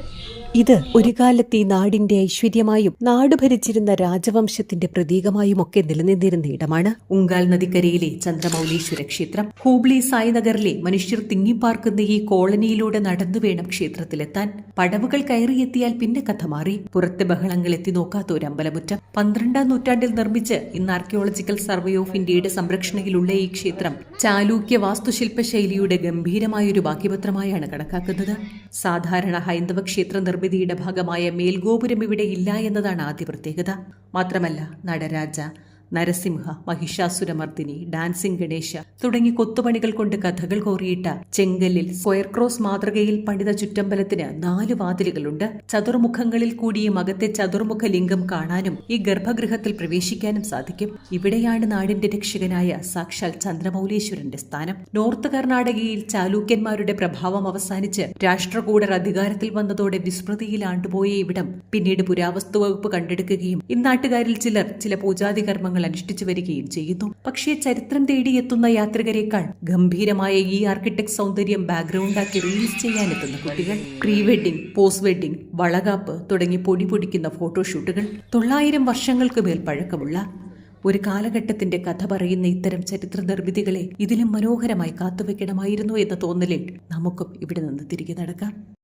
Okay. ഇത് ഒരു കാലത്ത് ഈ നാടിന്റെ ഐശ്വര്യമായും നാട് ഭരിച്ചിരുന്ന രാജവംശത്തിന്റെ പ്രതീകമായുമൊക്കെ നിലനിന്നിരുന്ന ഇടമാണ്. ഉങ്കാൽ നദിക്കരയിലെ ചന്ദ്രമൗലീശ്വര ക്ഷേത്രം ഹൂബ്ലി സായ്നഗറിലെ മനുഷ്യർ തിങ്ങിപ്പാർക്കുന്ന ഈ കോളനിയിലൂടെ നടന്നു വേണം ക്ഷേത്രത്തിലെത്താൻ. പടവുകൾ കയറിയെത്തിയാൽ പിന്നെ കഥ മാറി. പുറത്തെ ബഹളങ്ങൾ എത്തി നോക്കാത്ത ഒരു അമ്പലമുറ്റം പന്ത്രണ്ടാം നൂറ്റാണ്ടിൽ നിർമ്മിച്ച് ഇന്ന് ആർക്കിയോളജിക്കൽ സർവേ ഓഫ് ഇന്ത്യയുടെ സംരക്ഷണയിലുള്ള ഈ ക്ഷേത്രം ചാലൂക്യ വാസ്തുശില്പ ശൈലിയുടെ ഗംഭീരമായൊരു ബാക്കിപത്രമായാണ് കണക്കാക്കുന്നത്. സാധാരണ ഹൈന്ദവ ക്ഷേത്ര നിർമ്മിതിയുടെ ഭാഗമായ മേൽഗോപുരം ഇവിടെ ഇല്ല എന്നതാണ് ആദ്യ പ്രത്യേകത. മാത്രമല്ല നടരാജ നരസിംഹ മഹിഷാസുരമർദ്ദിനി ഡാൻസിംഗ് ഗണേശ തുടങ്ങി കൊത്തുപണികൾ കൊണ്ട് കഥകൾ കോറിയിട്ട ചെങ്കല്ലിൽ സ്ക്വയർ ക്രോസ് മാതൃകയിൽ പണിത ചുറ്റമ്പലത്തിന് നാല് വാതിലുകളുണ്ട്. ചതുർമുഖങ്ങളിൽ കൂടിയും അകത്തെ ചതുർമുഖ ലിംഗം കാണാനും ഈ ഗർഭഗൃഹത്തിൽ പ്രവേശിക്കാനും സാധിക്കും. ഇവിടെയാണ് നാടിന്റെ രക്ഷകനായ സാക്ഷാൽ ചന്ദ്രമൗലീശ്വരന്റെ സ്ഥാനം. നോർത്ത് കർണാടകയിൽ ചാലൂക്യന്മാരുടെ പ്രഭാവം അവസാനിച്ച് രാഷ്ട്രകൂടർ അധികാരത്തിൽ വന്നതോടെ വിസ്മൃതിയിൽ ആണ്ടുപോയ ഇവിടം പിന്നീട് പുരാവസ്തു വകുപ്പ് കണ്ടെടുക്കുകയും ഇന്നാട്ടുകാരിൽ ചിലർ ചില പൂജാതി കർമ്മങ്ങൾ അനുഷ്ഠിച്ചു വരികയും ചെയ്യുന്നു. പക്ഷേ ചരിത്രം തേടിയെത്തുന്ന യാത്രികരെക്കാൾ ഗംഭീരമായ ഈ ആർക്കിടെക്ട് സൗന്ദര്യം ബാക്ക്ഗ്രൗണ്ടാക്കി ചെയ്യാൻ ചെയ്യാനെത്തുന്ന കുട്ടികൾ. Pre wedding post wedding Valakappu തുടങ്ങി പൊടി പൊടിക്കുന്ന ഫോട്ടോഷൂട്ടുകൾ തൊള്ളായിരം വർഷങ്ങൾക്ക് മേൽ പഴക്കമുള്ള ഒരു കാലഘട്ടത്തിന്റെ കഥ പറയുന്ന ഇത്തരം ചരിത്ര നിർമ്മിതികളെ ഇതിലും മനോഹരമായി കാത്തുവെക്കണമായിരുന്നു എന്ന തോന്നലിൽ നമുക്കും ഇവിടെ നിന്ന് തിരികെ നടക്കാം.